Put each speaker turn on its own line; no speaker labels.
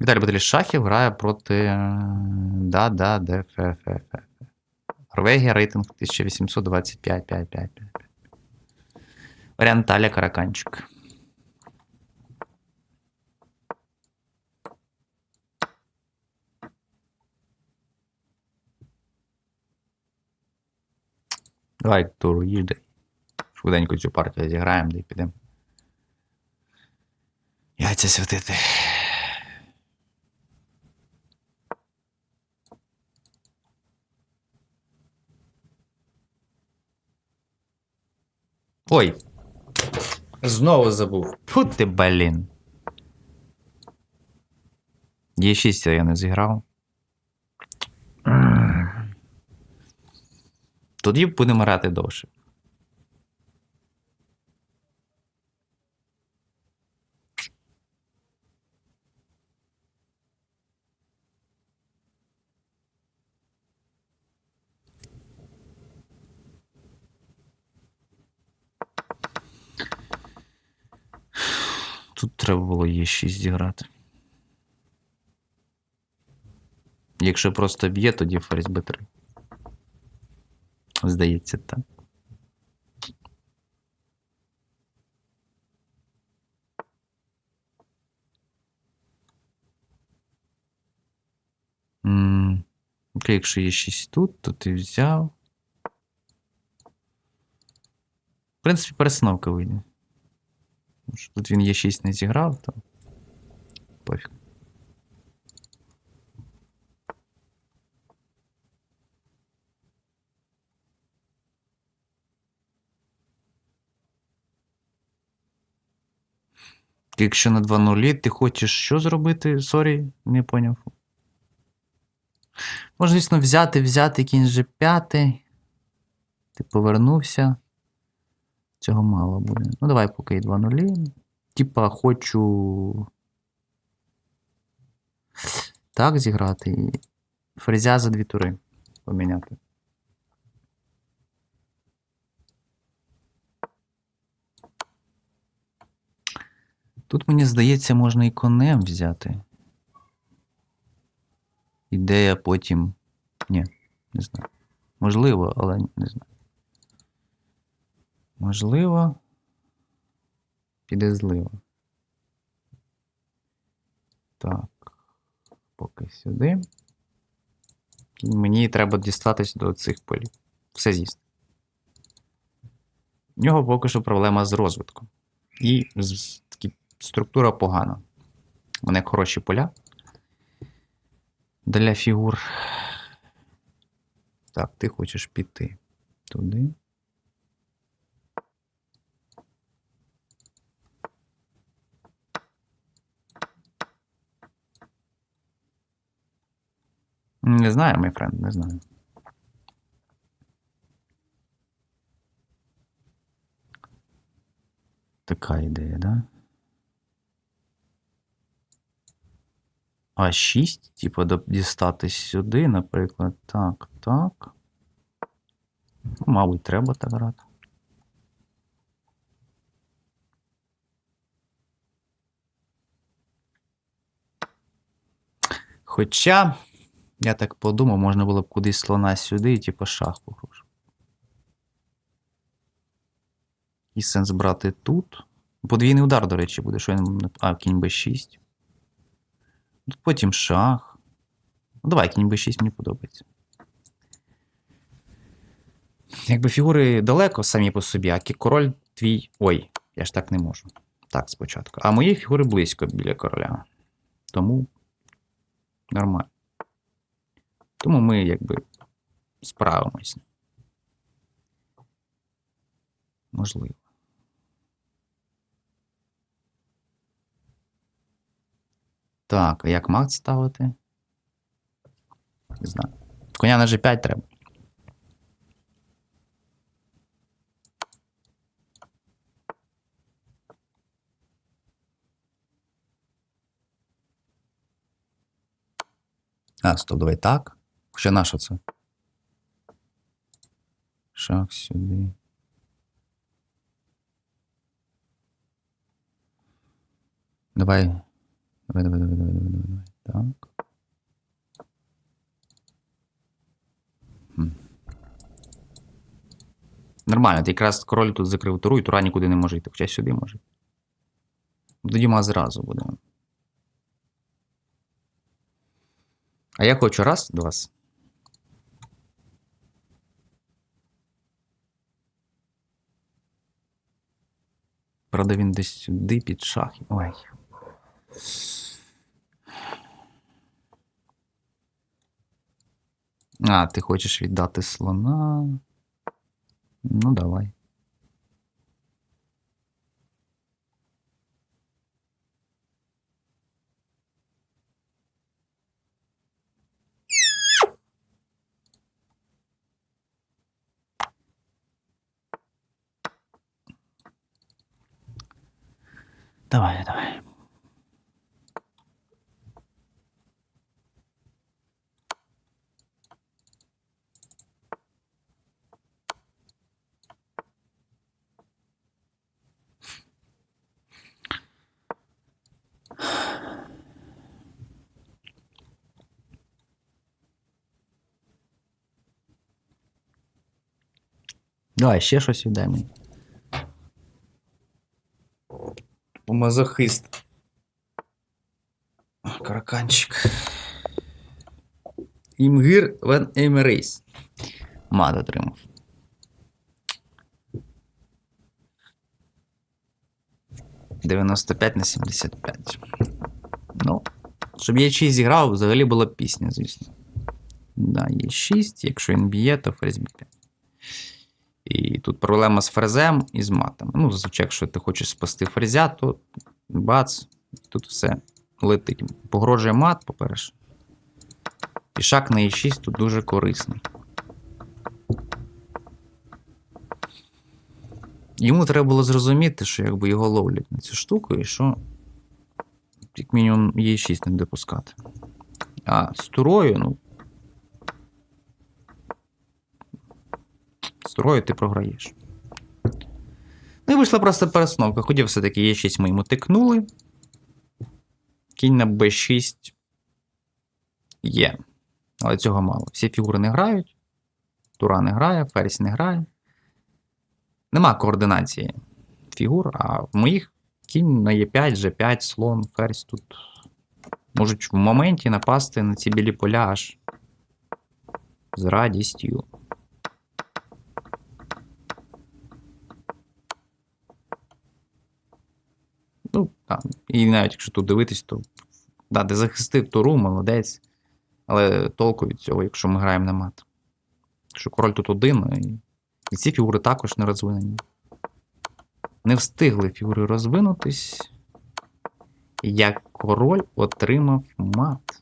Віталій Баталій Шахів грає проти. е, Да, да, ДФФ. Норвегія рейтинг 1825. 5, 5, 5. Варіант Таля Караканчик. Давай туру їжди. Швиденько цю партію зіграємо, да й підемо. Яйця святити. Ой. Знову забув. Фу ти, блін. Є 6 я не зіграв. Тоді будемо грати довше. Тут треба було є 6 зіграти. Якщо просто б'є, тоді ферзь Б3. Здається, так. Окей, якщо є 6 тут, то ти взяв. В принципі, перестановка вийде. Тут він є 6 не зіграв, то пофіг. Якщо на 2 нулі, ти хочеш що зробити? Сорі, не поняв. Можна, звісно, взяти, взяти кінь G5. Ти повернувся. Цього мало буде. Ну, давай поки і 2 нулі. Типа, хочу. Так, зіграти. І ферзя за дві тури поміняти. Тут, мені здається, можна і конем взяти. Ідея потім. Ні, не знаю. Можливо, але не знаю. Можливо. Піде зливо. Так. Поки сюди. Мені треба дістатись до цих полів. Все з'їсти. У нього поки що проблема з розвитком. І такі, структура погана. Мене хороші поля. Для фігур. Так, ти хочеш піти туди. Не знаю, мій френд, не знаю. Така ідея, да? А 6, типу, дістатись сюди, наприклад. Так, так. Ну, Мабуть, треба так грати. Хоча, я так подумав, можна було б кудись слона сюди і типу шах погружу. І сенс брати тут. Подвійний удар, до речі, буде, що він. А, кінь Б6. Тут потім шах. Ну, давай, кінь Б6 мені подобається. Якби фігури далеко самі по собі, а король твій. Ой, я ж так не можу. Так, спочатку. А мої фігури близько біля короля. Тому нормально. Тому ми якби справимось. Можливо. Так, а як мат ставити? Не знаю. Коня на G5 треба. А, стоп, давай так. Ще на що це? Шах сюди. Давай. Давай, давай, давай, давай, давай, давай. Так. Нормально, ти якраз король тут закрив туру, і тура нікуди не може йти, хоча сюди може. Тоді ми зразу будемо. А я хочу раз до Правда, він десь сюди під шах. Ой. А, ти хочеш віддати слона. Ну, давай. Давай, давай. Давай, ще щось віддай мені. мазохист. Караканчик. Імгір Вен Емерейс. Мат отримав. Дев'яносто п'ять на сімдесят п'ять. Ну, щоб я 6 зіграв, взагалі була пісня, звісно. Да, є 6. Якщо він б'є, то фрезбі 5 тут проблема з ферзем і з матом. Ну, зазвичай, якщо ти хочеш спасти ферзя, то бац, тут все летить. Погрожує мат, по-перше. Пішак на e6 тут дуже корисний. Йому треба було зрозуміти, що якби його ловлять на цю штуку, і що, як мінімум, e6 не допускати. А з турою, ну. З ти програєш. Ну і вийшла просто перестановка. Хотів все-таки Е6 ми йому тикнули. Кінь на Б6 є. Але цього мало. Всі фігури не грають. Тура не грає, ферзь не грає. Нема координації фігур, а в моїх кінь на Е5, G5, слон, ферзь тут можуть в моменті напасти на ці білі поля аж з радістю. Ну, там, і навіть якщо тут дивитись, то да, де захистив туру, молодець. Але толку від цього, якщо ми граємо на мат. Що король тут один, і, і ці фігури також не розвинені. Не встигли фігури розвинутись. Як король отримав мат.